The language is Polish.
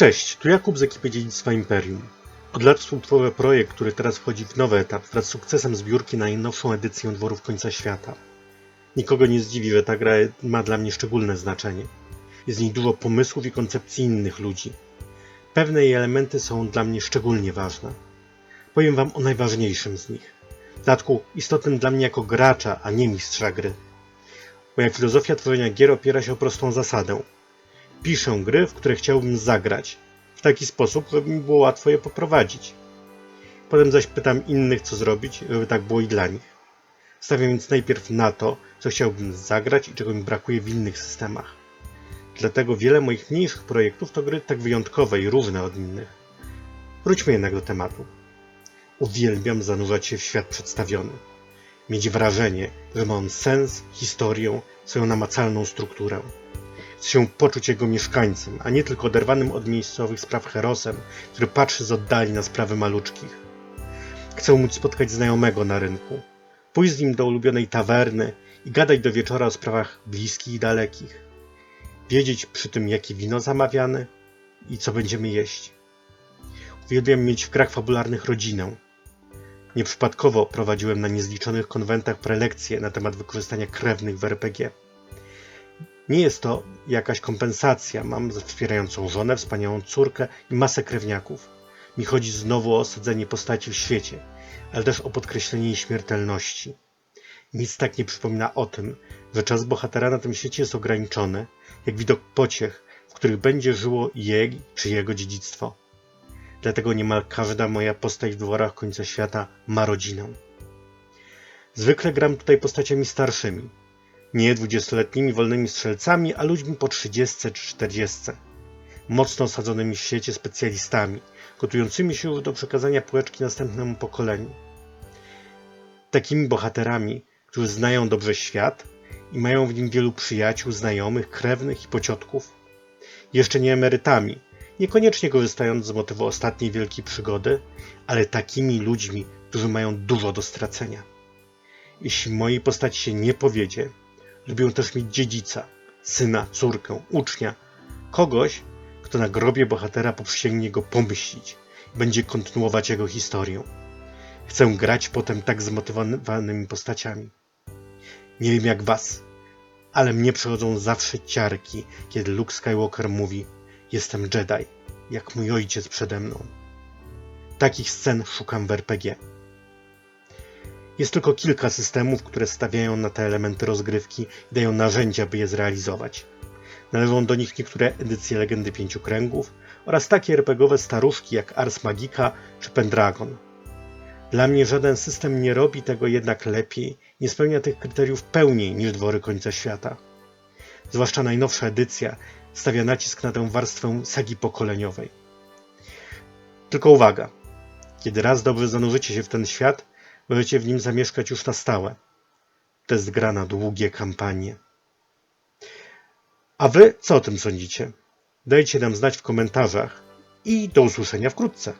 Cześć, tu Jakub z ekipy Dziedzictwa Imperium. Od lat współtworzę projekt, który teraz wchodzi w nowy etap wraz z sukcesem zbiórki na najnowszą edycję Dworów Końca Świata. Nikogo nie zdziwi, że ta gra ma dla mnie szczególne znaczenie. Jest w niej dużo pomysłów i koncepcji innych ludzi. Pewne jej elementy są dla mnie szczególnie ważne. Powiem wam o najważniejszym z nich. W dodatku istotnym dla mnie jako gracza, a nie mistrza gry. Moja filozofia tworzenia gier opiera się o prostą zasadę. Piszę gry, w które chciałbym zagrać, w taki sposób, żeby mi było łatwo je poprowadzić. Potem zaś pytam innych, co zrobić, żeby tak było i dla nich. Stawiam więc najpierw na to, co chciałbym zagrać i czego mi brakuje w innych systemach. Dlatego wiele moich mniejszych projektów to gry tak wyjątkowe i różne od innych. Wróćmy jednak do tematu. Uwielbiam zanurzać się w świat przedstawiony. Mieć wrażenie, że ma on sens, historię, swoją namacalną strukturę. Się poczuć jego mieszkańcem, a nie tylko oderwanym od miejscowych spraw herosem, który patrzy z oddali na sprawy maluczkich. Chcę móc spotkać znajomego na rynku, pójść z nim do ulubionej tawerny i gadać do wieczora o sprawach bliskich i dalekich. Wiedzieć przy tym, jakie wino zamawiane i co będziemy jeść. Uwielbiam mieć w grach fabularnych rodzinę. Nieprzypadkowo prowadziłem na niezliczonych konwentach prelekcje na temat wykorzystania krewnych w RPG. Nie jest to jakaś kompensacja. Mam wspierającą żonę, wspaniałą córkę i masę krewniaków. Mi chodzi znowu o osadzenie postaci w świecie, ale też o podkreślenie jej śmiertelności. Nic tak nie przypomina o tym, że czas bohatera na tym świecie jest ograniczony, jak widok pociech, w których będzie żyło jej czy jego dziedzictwo. Dlatego niemal każda moja postać w dworach końca świata ma rodzinę. Zwykle gram tutaj postaciami starszymi, nie dwudziestoletnimi wolnymi strzelcami, a ludźmi po 30 czy 40. Mocno osadzonymi w świecie specjalistami, gotującymi się do przekazania półeczki następnemu pokoleniu. Takimi bohaterami, którzy znają dobrze świat i mają w nim wielu przyjaciół, znajomych, krewnych i pociotków. Jeszcze nie emerytami, niekoniecznie korzystając z motywu ostatniej wielkiej przygody, ale takimi ludźmi, którzy mają dużo do stracenia. Jeśli mojej postaci się nie powiedzie, lubią też mieć dziedzica, syna, córkę, ucznia, kogoś, kto na grobie bohatera poprzysięgnie go pomyślić i będzie kontynuować jego historię. Chcę grać potem tak zmotywowanymi postaciami. Nie wiem jak was, ale mnie przechodzą zawsze ciarki, kiedy Luke Skywalker mówi Jestem Jedi, jak mój ojciec przede mną. Takich scen szukam w RPG. Jest tylko kilka systemów, które stawiają na te elementy rozgrywki i dają narzędzia, by je zrealizować. Należą do nich niektóre edycje Legendy Pięciu Kręgów oraz takie RPGowe staruszki jak Ars Magica czy Pendragon. Dla mnie żaden system nie robi tego jednak lepiej, nie spełnia tych kryteriów pełniej niż Dwory Końca Świata. Zwłaszcza najnowsza edycja stawia nacisk na tę warstwę sagi pokoleniowej. Tylko uwaga, kiedy raz dobrze zanurzycie się w ten świat, możecie w nim zamieszkać już na stałe. To jest gra na długie kampanie. A wy co o tym sądzicie? Dajcie nam znać w komentarzach i do usłyszenia wkrótce.